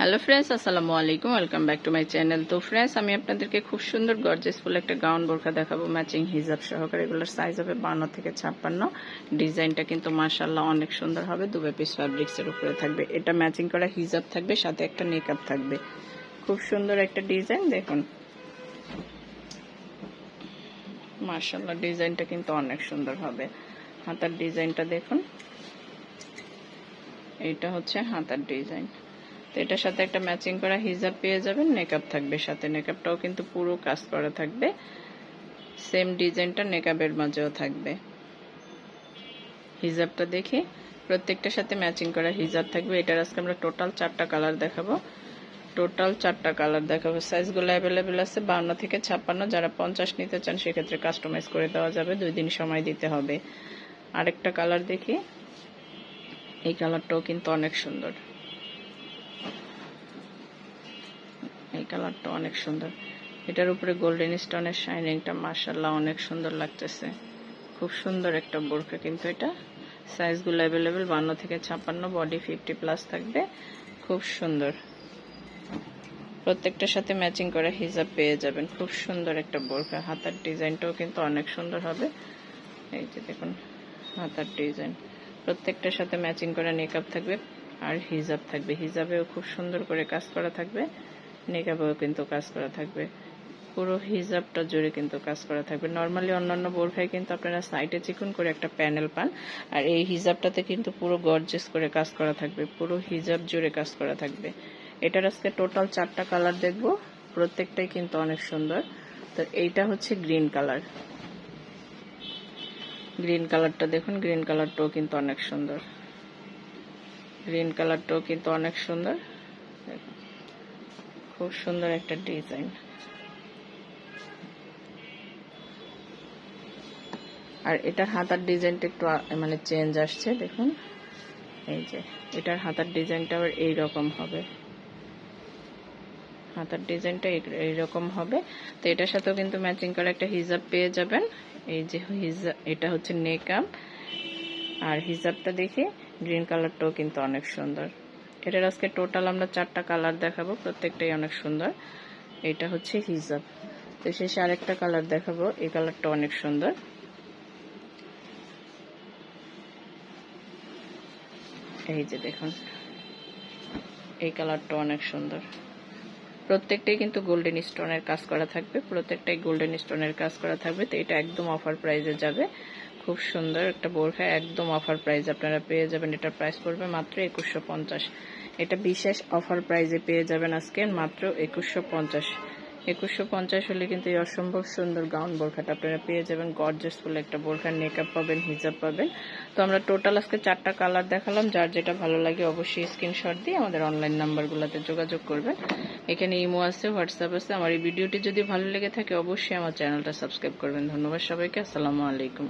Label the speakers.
Speaker 1: Hello friends আসসালামু আলাইকুম welcome back to my channel তো ফ্রেন্ডস আমি আপনাদেরকে খুব সুন্দর গর্জেসফুল একটা গাউন বোরখা দেখাবো ম্যাচিং হিজাব সহকারে। এগুলোর সাইজ হবে বান্ন থেকে ছাপ্পান্ন। ডিজাইনটা কিন্তু মার্শাল্লাহ অনেক সুন্দর হবে। দুবে পিস ফ্যাব্রিক্সের উপরে থাকবে। এটা ম্যাচিং করা হিজাব থাকবে, সাথে একটা মেকআপ থাকবে। খুব সুন্দর একটা ডিজাইন দেখুন। মার্শাল্লাহ ডিজাইনটা কিন্তু অনেক সুন্দর হবে। হাতার ডিজাইনটা দেখুন। এটা হচ্ছে হাতার ডিজাইন এটার সাথে একটা ম্যাচিং করা, হিজাব পেয়ে যাবেন নেকআপ থাকবে সাথে। নেকআপটাও কিন্তু পুরো কাজ করা থাকবে। সেম ডিজাইনটা নেকআপের মাঝেও থাকবে। হিজাবটা দেখি প্রত্যেকটার সাথে ম্যাচিং করা হিজাব থাকবে। এটার আজকে আমরা টোটাল চারটা কালার দেখাবো। টোটাল চারটা কালার দেখাবো। সাইজগুলো অ্যাভেলেবেল আছে বান্ন থেকে ছাপ্পান্ন। যারা পঞ্চাশ নিতে চান, সেক্ষেত্রে কাস্টমাইজ করে দেওয়া যাবে। দুই দিন সময় দিতে হবে। আরেকটা কালার দেখি। এই কালারটাও কিন্তু অনেক সুন্দর। কালারটা অনেক সুন্দর। এটার উপরে গোল্ডেন স্টোনের শাইনিংটা মার্শাল্লাহ অনেক সুন্দর লাগতেছে। খুব সুন্দর একটা বোরখা, কিন্তু এটা সাইজগুলো অ্যাভেলেবেল বান্ন থেকে ছাপ্পান্ন বডি ফিফটি প্লাস থাকবে। খুব সুন্দর। প্রত্যেকটার সাথে ম্যাচিং করে হিজাব পেয়ে যাবেন। খুব সুন্দর একটা বোরখা। হাতার ডিজাইনটাও কিন্তু অনেক সুন্দর হবে। এই যে দেখুন, হাতার ডিজাইন। প্রত্যেকটার সাথে ম্যাচিং করা মেকআপ থাকবে আর হিজাব থাকবে। হিজাবেও খুব সুন্দর করে কাজ করা থাকবে। নেকাবেও কিন্তু কাজ করা থাকবে। পুরো হিজাবটা জুড়ে কিন্তু কাজ করা থাকবে। নর্মালি অন্যান্য বোরখায় কিন্তু আপনারা সাইডে চিকুন করে একটা প্যানেল পান, আর এই হিজাবটাতে কিন্তু পুরো গর্জেস করে কাজ করা থাকবে। পুরো হিজাব জুড়ে কাজ করা থাকবে। এটার আজকে টোটাল চারটা কালার দেখব। প্রত্যেকটাই কিন্তু অনেক সুন্দর। তো এইটা হচ্ছে গ্রিন কালার গ্রিন কালারটা দেখুন গ্রিন কালারটাও কিন্তু অনেক সুন্দর। গ্রিন কালারটাও কিন্তু অনেক সুন্দর। খুব সুন্দর একটা ডিজাইন। আর এটার হাতার ডিজাইনটা একটু মানে চেঞ্জ আসছে, দেখুন। এই যে, এটার হাতার ডিজাইনটা আবার এইরকম হবে। হাতার ডিজাইনটা এইরকম হবে। তো এটার সাথেও কিন্তু ম্যাচিং করে একটা হিজাব পেয়ে যাবেন। এই যে হিজাব এটা হচ্ছে নেকআপ আর হিজাবটা দেখি গ্রিন কালারটাও কিন্তু অনেক সুন্দর। এটার আজকে টোটাল আমরা চারটা কালার দেখাবো, প্রত্যেকটাই অনেক সুন্দর। এটা হচ্ছে হিজাব। তো শেষে আরেকটা কালার দেখাবো, এই কালারটা অনেক সুন্দর। এই যে দেখুন, এই কালারটা অনেক সুন্দর। প্রত্যেকটাই কিন্তু গোল্ডেন স্টোনের কাজ করা থাকবে, প্রত্যেকটাই গোল্ডেন স্টোনের কাজ করা থাকবে, তো এটা একদম অফার প্রাইজে যাবে। খুব সুন্দর একটা বোরখা, একদম অফার প্রাইজ আপনারা পেয়ে যাবেন। এটার প্রাইস পড়বে মাত্র একুশশো পঞ্চাশ। এটা বিশেষ অফার প্রাইজে পেয়ে যাবেন আজকে মাত্র একুশশো পঞ্চাশ। একুশশো পঞ্চাশ হলে কিন্তু এই অসম্ভব সুন্দর গাউন বোরখাটা আপনারা পেয়ে যাবেন। গর্জেসফুল একটা বোরখার মেকআপ পাবেন হিজাব পাবেন। তো আমরা টোটাল আজকে চারটা কালার দেখালাম। যার যেটা ভালো লাগে অবশ্যই স্ক্রিনশট দিয়ে আমাদের অনলাইন নাম্বারগুলোতে যোগাযোগ করবেন। এখানে ইমো আছে, হোয়াটসঅ্যাপ আছে। আমার এই ভিডিওটি যদি ভালো লেগে থাকে অবশ্যই আমার চ্যানেলটা সাবস্ক্রাইব করবেন। ধন্যবাদ সবাইকে। আসসালামু আলাইকুম।